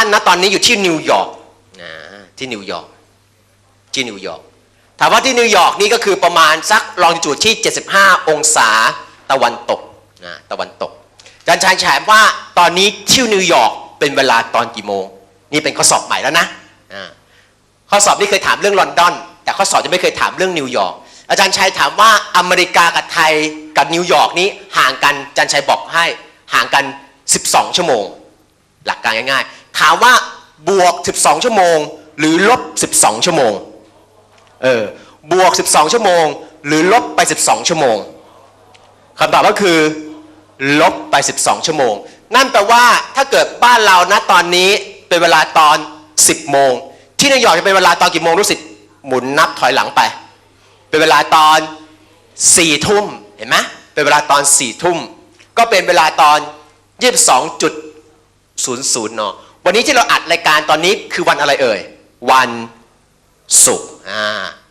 านนะตอนนี้อยู่ที่นิวยอร์กนะที่นิวยอร์กที่นิวยอร์กถามว่าที่นิวยอร์กนี่ก็คือประมาณสักลองจูดที่ 75 องศาตะวันตกนะตะวันตกอาจารย์ชายแฉมว่าตอนนี้ที่นิวยอร์กเป็นเวลาตอนกี่โมง นี่เป็นข้อสอบใหม่แล้วนะอ่าข้อสอบนี่เคยถามเรื่องลอนดอน แต่ข้อสอบจะไม่เคยถามเรื่องนิวยอร์กอาจารย์ชัยถามว่าอเมริกากับไทยกับนิวยอร์กนี้ห่างกันอาจารย์ชัยบอกให้ห่างกัน 12 ชั่วโมง หลักการง่ายๆ ถามว่าบวก 12 ชั่วโมง หรือลบ 12 ชั่วโมง เออ บวก 12 ชั่วโมง หรือลบไป 12 ชั่วโมงคำตอบก็คือ ลบไป 12 ชั่วโมง นั่นแปลว่าถ้าเกิดบ้านเรานะตอนนี้เป็นเวลาตอน 10 โมง ที่นิวยอร์กจะเป็นเวลาตอนกี่โมงรู้สึกหมุนนับถอยหลังไป เป็นเวลาตอน 4 ทุ่มเห็นไหมเป็นเวลาตอน 4 ทุ่ม ก็เป็นเวลาตอน 22.00น วันนี้ที่เราอัดรายการตอนนี้คือวันอะไรเอ่ย วันศุกร์อ่า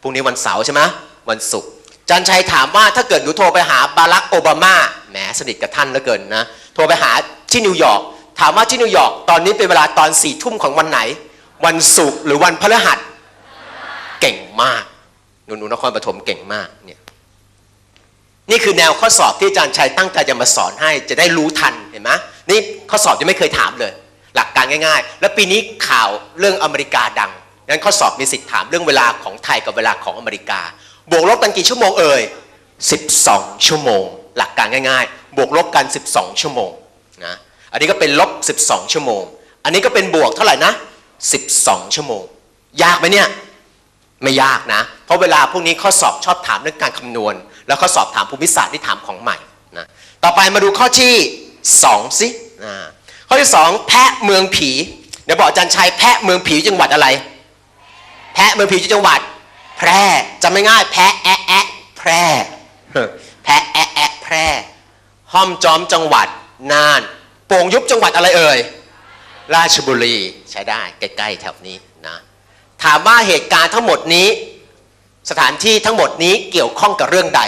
พรุ่งนี้วันเสาร์ใช่ไหมวันศุกร์จันชัยถามว่าถ้าเกิดหนูโทรไปหาบารักโอบามาแหมสนิทกับท่านเหลือเกินนะโทรไปหาที่นิวยอร์กถามว่าที่นิวยอร์กตอนนี้เป็นเวลาตอนสี่ทุ่มของวันไหน วันศุกร์หรือวันพฤหัสเก่งมากหนูหนูนครปฐมเก่งมากเนี่ยนี่คือแนวข้อสอบที่อาจารย์ชัยตั้งใจจะมาสอนให้จะได้รู้ทันเห็นไหมนี่ข้อสอบยังไม่เคยถามเลย หลักการง่ายๆ แล้วปีนี้ข่าวเรื่องอเมริกาดังงั้นข้อสอบมีสิทธิ์ถามเรื่องเวลาของไทยกับเวลาของอเมริกา บวกลบกันกี่ชั่วโมงเอ่ย 12 ชั่วโมง หลักการง่ายๆ บวกลบกัน 12 ชั่วโมงนะอันนี้ก็เป็นลบ 12 ชั่วโมง อันนี้ก็เป็นบวกเท่าไหร่นะ 12 ชั่วโมง ยากไหมเนี่ยไม่ยากนะ เพราะเวลาพวกนี้ข้อสอบชอบถามเรื่องการคำนวณ แล้วข้อสอบถามภูมิศาสตร์ที่ถามของใหม่นะต่อไปมาดูข้อที่2สิอ่า ข้อที่2แพะเมืองผี เดี๋ยวบอกอาจารย์ชัยแพะเมืองผีจังหวัดอะไร แพะเมืองผีจังหวัด แพร่จำไม่ง่าย แพะแอะแอะแพร่แพะแอะแอะแพร่ห้อมจอมจังหวัดน่านโป่งยุบจังหวัดอะไรเอ่ยราชบุรีใช้ได้ใกล้ๆแถวนี้นะถามว่าเหตุการณ์ทั้งหมดนี้ สถานที่ทั้งหมดนี้เกี่ยวข้องกับเรื่องใด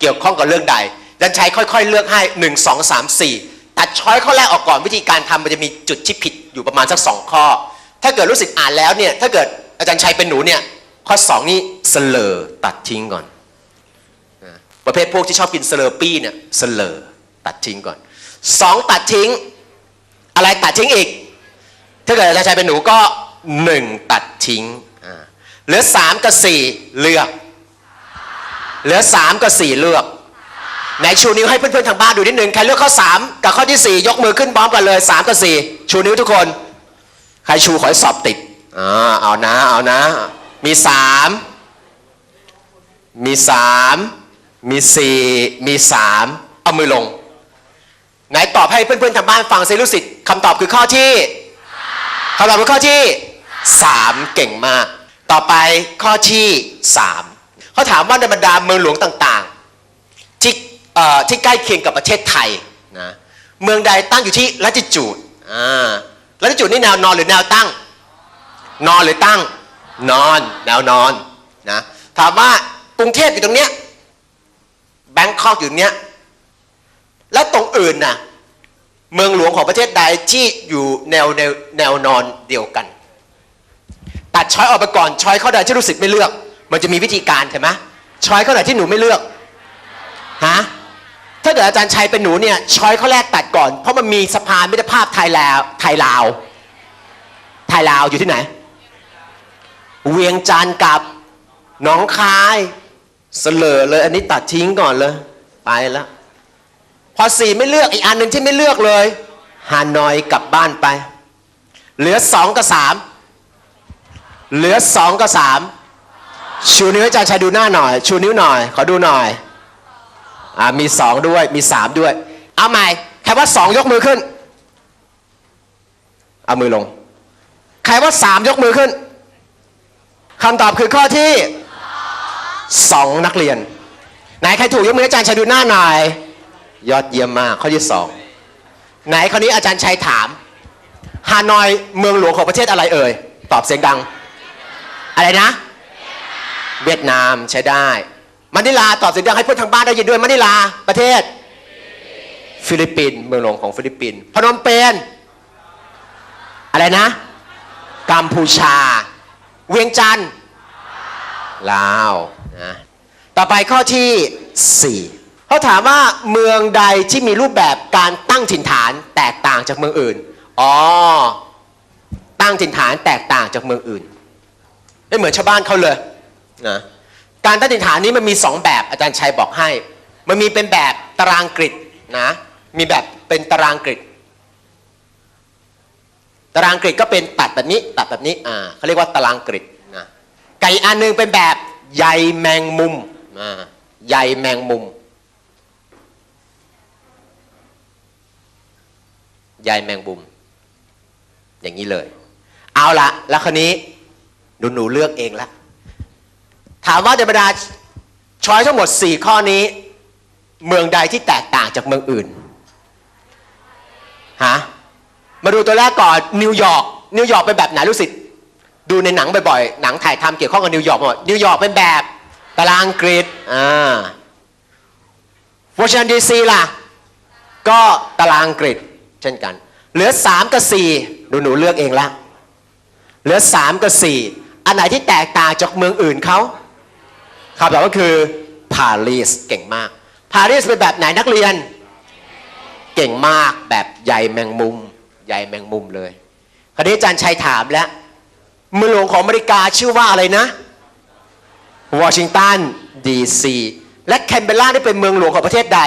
เกี่ยวข้องกับเรื่องใดดันใช้ค่อยๆ เลือกให้1 2 3 4 ตัดช้อยข้อแรกออกก่อนวิธีการทำมันจะมีจุดที่ผิดอยู่ประมาณสักสองข้อ ถ้าเกิดรู้สึกอ่านแล้วเนี่ยถ้าเกิดอาจารย์ชัยเป็นหนูเนี่ยข้อ 2 นี่เสลอตัดทิ้งก่อนประเภทพวกที่ชอบกินเสลอปี้เนี่ยเสลอตัดทิ้งก่อนสองตัดทิ้ง อะไรตัดทิ้งอีก ถ้าเกิดอาจารย์ชัยเป็นหนูก็หนึ่งตัดทิ้งเหลือสามกับสี่เลือก เหลือสามกับสี่เลือก ไหนชูนิ้วให้เพื่อนๆทางบ้านดูนิดนึงใครเลือกข้อสามกับข้อที่สี่ยกมือขึ้นพร้อมกันเลยสามกับสี่ชูนิ้วทุกคน ใครชูขอให้สอบติดอ่าเอานะเอานะ มีสามมีสามมีสี่มีสามเอามือลง ไหนตอบให้เพื่อนๆทางบ้านฟังซิรู้สิคำตอบคือข้อที่คำตอบคือข้อที่สามเก่งมาก ต่อไปข้อที่สามเขาถามว่าในบรรดาเมืองหลวงต่างๆ ที่ใกล้เคียงกับประเทศไทยนะเมืองใดตั้งอยู่ที่ลัติจูดอ่าลัติจูดนี่แนวนอนหรือแนวตั้ง นอนหรือตั้ง นอนแนวนอนนะถามว่ากรุงเทพอยู่ตรงเนี้ยแบงคอกอยู่ตรงเนี้ยแล้วตรงอื่นนะเมืองหลวงของประเทศใดที่อยู่แนวแนวแนวนอนเดียวกัน ตัดช้อยออกไปก่อนช้อยข้อใดที่รู้สึกไม่เลือก มันจะมีวิธีการใช่ไหมช้อยข้อไหนที่หนูไม่เลือกฮะ ถ้าเกิดอาจารย์ชัยเป็นหนูเนี่ยช้อยข้อแรกตัดก่อน เพราะมันมีสะพานมิตรภาพไทยลาวไทยลาวไทยลาวอยู่ที่ไหน เวียงจันทร์กับหนองคายเสลอเลย อันนี้ตัดทิ้งก่อนเลยไปแล้วพอสี่ไม่เลือกอีกอันหนึ่งที่ไม่เลือกเลยฮานอยกลับบ้านไป เหลือสองกับสามเหลือสองกับสามชูนิ้วอาจารย์ชัยดูหน้าหน่อย ชูนิ้วหน่อย ขอดูหน่อย อ่ามีสองด้วยมีสามด้วย เอาใหม่ใครว่าสองยกมือขึ้น เอามือลง ใครว่าสามยกมือขึ้นคำตอบคือข้อที่สองนักเรียน ไหนใครถูกยกมืออาจารย์ชัยดูหน้าหน่อยยอดเยี่ยมมากข้อที่สองไหนคราวนี้อาจารย์ชัยถามฮานอยเมืองหลวงของประเทศอะไรเอ่ย ตอบเสียงดัง อะไรนะ เวียดนามใช้ได้ มะนิลาตอบเสียงดังให้เพื่อนทางบ้านได้ยินด้วยมะนิลาประเทศ ฟิลิปปินส์เมืองหลวงของฟิลิปปินส์พนมเปญอะไรนะ กัมพูชา เวียงจันทร์ลาวนะต่อไปข้อที่ 4เขาถามว่าเมืองใดที่มีรูปแบบการตั้งถิ่นฐานแตกต่างจากเมืองอื่นอ๋อตั้งถิ่นฐานแตกต่างจากเมืองอื่นไม่เหมือนชาวบ้านเขาเลยนะ การตั้งถิ่นฐานนี้มันมีสองแบบอาจารย์ชัยบอกให้ มันมีเป็นแบบตารางกริดนะมีแบบเป็นตารางกริดตารางกริดก็เป็นตัดแบบนี้ตัดแบบนี้อ่าเขาเรียกว่าตารางกริดนะไก่อันหนึงเป็นแบบใยแมงมุมอ่าใยแมงมุมใยแมงมุม อย่างนี้เลย เอาละแล้วคราวนี้หนูหนูเลือกเองละ ถามว่าในบรรดาช้อยทั้งหมด 4 ข้อนี้ เมืองใดที่แตกต่างจากเมืองอื่นฮะมาดูตัวแรกก่อนนิวยอร์กนิวยอร์กเป็นแบบไหนรู้สิดูในหนังบ่อยๆหนังถ่ายทำเกี่ยวข้องกับนิวยอร์กหมดนิวยอร์กเป็นแบบตารางกริดอ่าวอชิงตันดีซีล่ะ ก็ตารางกริดเช่นกัน เหลือ 3 กับ4หนูหนูเลือกเองละเหลือ 3 กับ 4 อันไหนที่แตกต่างจากเมืองอื่นเขา คำตอบก็คือปารีสเก่งมากปารีสเป็นแบบไหนนักเรียน เก่งมากแบบใยแมงมุมใยแมงมุมเลย คราวนี้อาจารย์ชัยถามแล้วเมืองหลวงของอเมริกาชื่อว่าอะไรนะวอชิงตันดีซีและแคนเบราได้เป็นเมืองหลวงของประเทศใด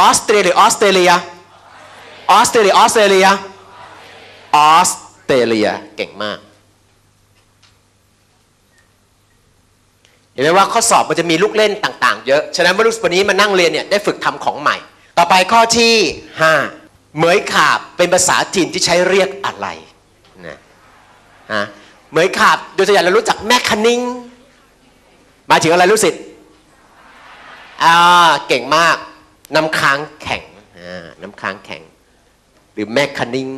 ออสเตรเลียออสเตรเลียออสเตรเลียออสเตรเลียออสเตรเลียเก่งมาก ห็นไหมว่าข้อสอบมันจะมีลูกเล่นต่าง ๆ เยอะ ฉะนั้นเมื่อวันนี้มานั่งเรียนเนี่ยได้ฝึกทำของใหม่ ต่อไปข้อที่ 5 เหมยขาบเป็นภาษาถิ่นที่ใช้เรียกอะไรนะฮะเหมยขาบโดยตัวอย่างเรารู้จักแมคคานิงมาถึงอะไรรู้สิทธิ์อ่าเก่งมากน้ำค้างแข็งอ่าน้ำค้างแข็ง หรือแมคคานิง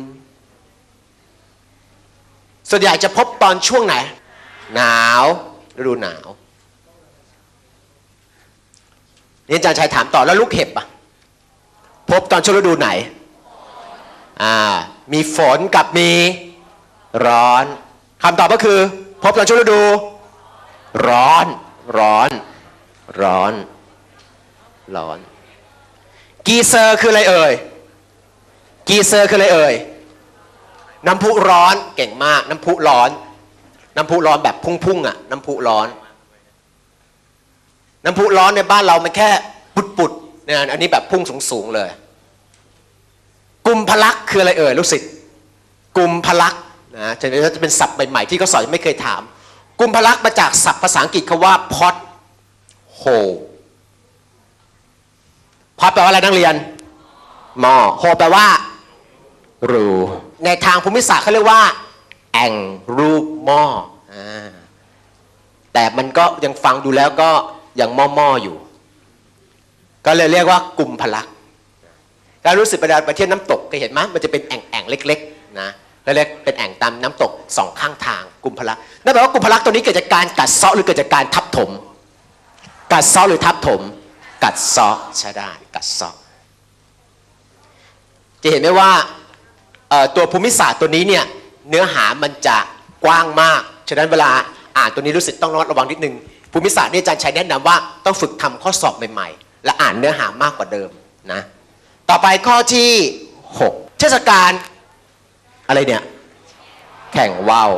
ส่วนใหญ่จะพบตอนช่วงไหน หนาวฤดูหนาว นี่อาจารย์ชัยถามต่อแล้วลูกเห็บอะพบตอนช่วงฤดูไหนอ่ามีฝนกับมีร้อนคำตอบก็คือ พบตอนช่วงฤดู ร้อน ร้อน ร้อน ร้อน กีเซอร์คืออะไรเอ่ย กีเซอร์คืออะไรเอ่ย น้ำพุร้อนเก่งมาก น้ำพุร้อน น้ำพุร้อนแบบพุ่งๆอะ น้ำพุร้อน น้ำพุร้อนในบ้านเรามันแค่ปุดๆเนี่ยอันนี้แบบพุ่งสูงๆเลยกุมพลักคืออะไรเอ่ยลูกศิษย์กุมพลักนะจะจะเป็นศัพท์ใหม่ๆที่เขาสอนไม่เคยถามกุมพลักมาจากศัพท์ภาษาอังกฤษคำว่า pot hole pot แปลว่าอะไรนักเรียนหม้อ hole แปลว่ารูในทางภูมิศาสตร์เขาเรียกว่า แอ่งรูปหม้อแต่มันก็ยังฟังดูแล้วก็ ยังม้อมอๆอยู่ ก็เลยเรียกว่ากุมพลักแล้วรู้สึกไปเดินไปเที่ยวน้ำตกก็เห็นไหมมันจะเป็นแอ่งแอ่งเล็กๆนะแล้วเรียกเป็นแอ่งตามน้ำตกสองข้างทางกุมพลักนั่นแปลว่ากุมพลักตัวนี้เกิดจากการกัดเซาะหรือเกิดจากการทับถม กัดเซาะหรือทับถม กัดเซาะใช่ได้กัดเซาะจะเห็นไหมว่าตัวภูมิศาสตร์ตัวนี้เนี่ยเนื้อหามันจะกว้างมาก ฉะนั้นเวลา อ่านตัวนี้รู้สึกต้องระมัดระวังนิดนึงภูมิศาสตร์เนี่ยอาจารย์ชัยแนะนำว่าต้องฝึกทำข้อสอบใหม่ๆ และอ่านเนื้อหามากกว่าเดิมนะต่อไปข้อที่ 6 เทศกาลอะไรเนี่ยแข่งว่าว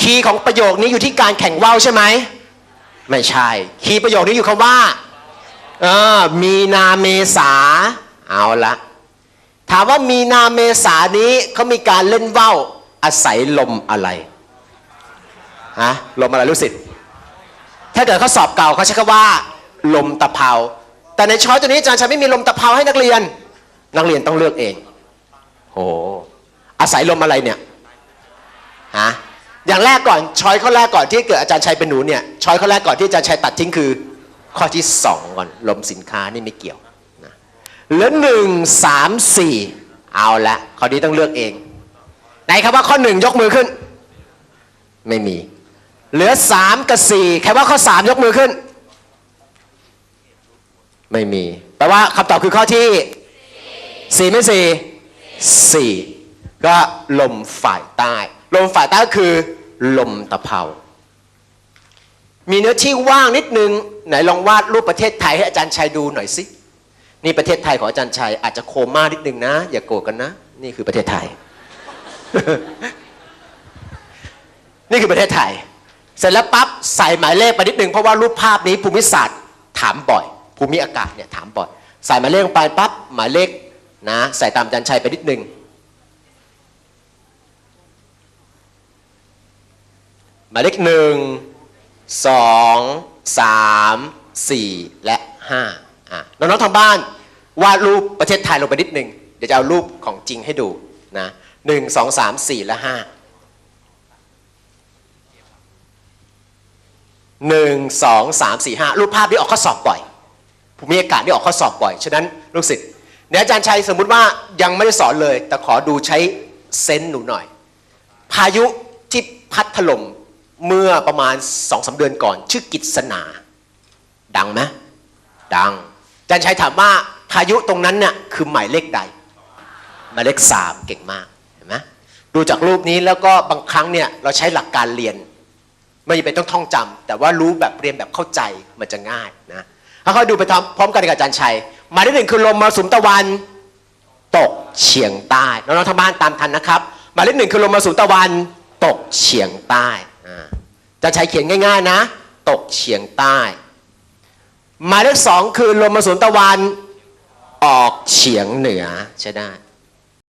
คีย์ของประโยคนี้อยู่ที่การแข่งว่าวใช่ไหมไม่ใช่ คีย์ประโยคนี้อยู่คำว่าเออมีนาเมษาเอาละถามว่ามีนาเมษานี้เขามีการเล่นว่าวอาศัยลมอะไร ฮะลมอะไรรู้สิทธิ์ถ้าเกิดเขาสอบเก่าเขาใช้คำว่าลมตะเภาแต่ในช้อยตัวนี้อาจารย์ชัยไม่มีลมตะเภาให้นักเรียน นักเรียนต้องเลือกเองโอ้อาศัยลมอะไรเนี่ยฮะอย่างแรกก่อนช้อยข้อแรกก่อนที่เกิดอาจารย์ชัยเป็นหนูเนี่ยช้อยข้อแรกก่อนที่อาจารย์ชัยตัดทิ้งคือ ข้อที่สองก่อนลมสินค้านี่ไม่เกี่ยวนะเหลือหนึ่งสามสี่เอาละข้อนี้ต้องเลือกเองไหนครับว่าข้อหนึ่งยกมือขึ้น ไม่มี เหลือสามกับสี่ใครว่าข้อสามยกมือขึ้น ไม่มี แปลว่าคำตอบคือข้อที่สี่ไม่สี่สี่ก็ลมฝ่ายใต้ ลมฝ่ายใต้ก็คือ ลมตะเภา มีเนื้อที่ว่างนิดนึง ไหนลองวาดรูปประเทศไทยให้อาจารย์ชัยดูหน่อยสินี่ประเทศไทยของอาจารย์ชัยอาจจะโคม่านิดนึงนะ อย่าโกรธกันนะ นี่คือประเทศไทย นี่คือประเทศไทย เสร็จแล้วปั๊บใส่หมายเลขไปนิดนึงเพราะว่ารูปภาพนี้ภูมิศาสตร์ถามบ่อย ภูมิอากาศเนี่ยถามบ่อย ใส่หมายเลขลงไปปั๊บหมายเลขนะใส่ตามอาจารย์ชัยไปนิดนึงหมายเลขหนึ่งสองสามสี่และห้าอะน้องๆทางบ้านวาดรูปประเทศไทยลงไปนิดนึงเดี๋ยวจะเอารูปของจริงให้ดูนะหนึ่งสองสามสี่และห้า หนึ่งสองสามสี่ห้ารูปภาพนี้ออกข้อสอบบ่อยภูมิอากาศนี่ออกข้อสอบบ่อย ฉะนั้นลูกศิษย์เดี๋ยวอาจารย์ชัยสมมุติว่ายังไม่ได้สอนเลย แต่ขอดูใช้เซนส์หนูหน่อย พายุที่พัดถล่มเมื่อประมาณสองสาเดือนก่อน ชื่อกิจสนาดังไหมดังอาจารย์ชัยถามว่าพายุตรงนั้นเนี่ยคือหมายเลขใด หมายเลขสามเก่งมากเห็นไหมดูจากรูปนี้แล้วก็บางครั้งเนี่ยเราใช้หลักการเรียน ไม่จำเป็นต้องท่องจำแต่ว่ารู้แบบเรียนแบบเข้าใจมันจะง่ายนะถ้าเขาดูไปทำพร้อมกันกับอาจารย์ชัยหมายเลขหนึ่งคือลมมรสุมตะวันตกเฉียงใต้น้องๆทางบ้านตามทันนะครับหมายเลขหนึ่งคือลมมรสุมตะวันตกเฉียงใต้อาจารย์ชัยเขียนง่าย ๆนะ ตกเฉียงใต้หมายเลขสองคือลมมรสุมตะวันออกเฉียงเหนือใช่ได้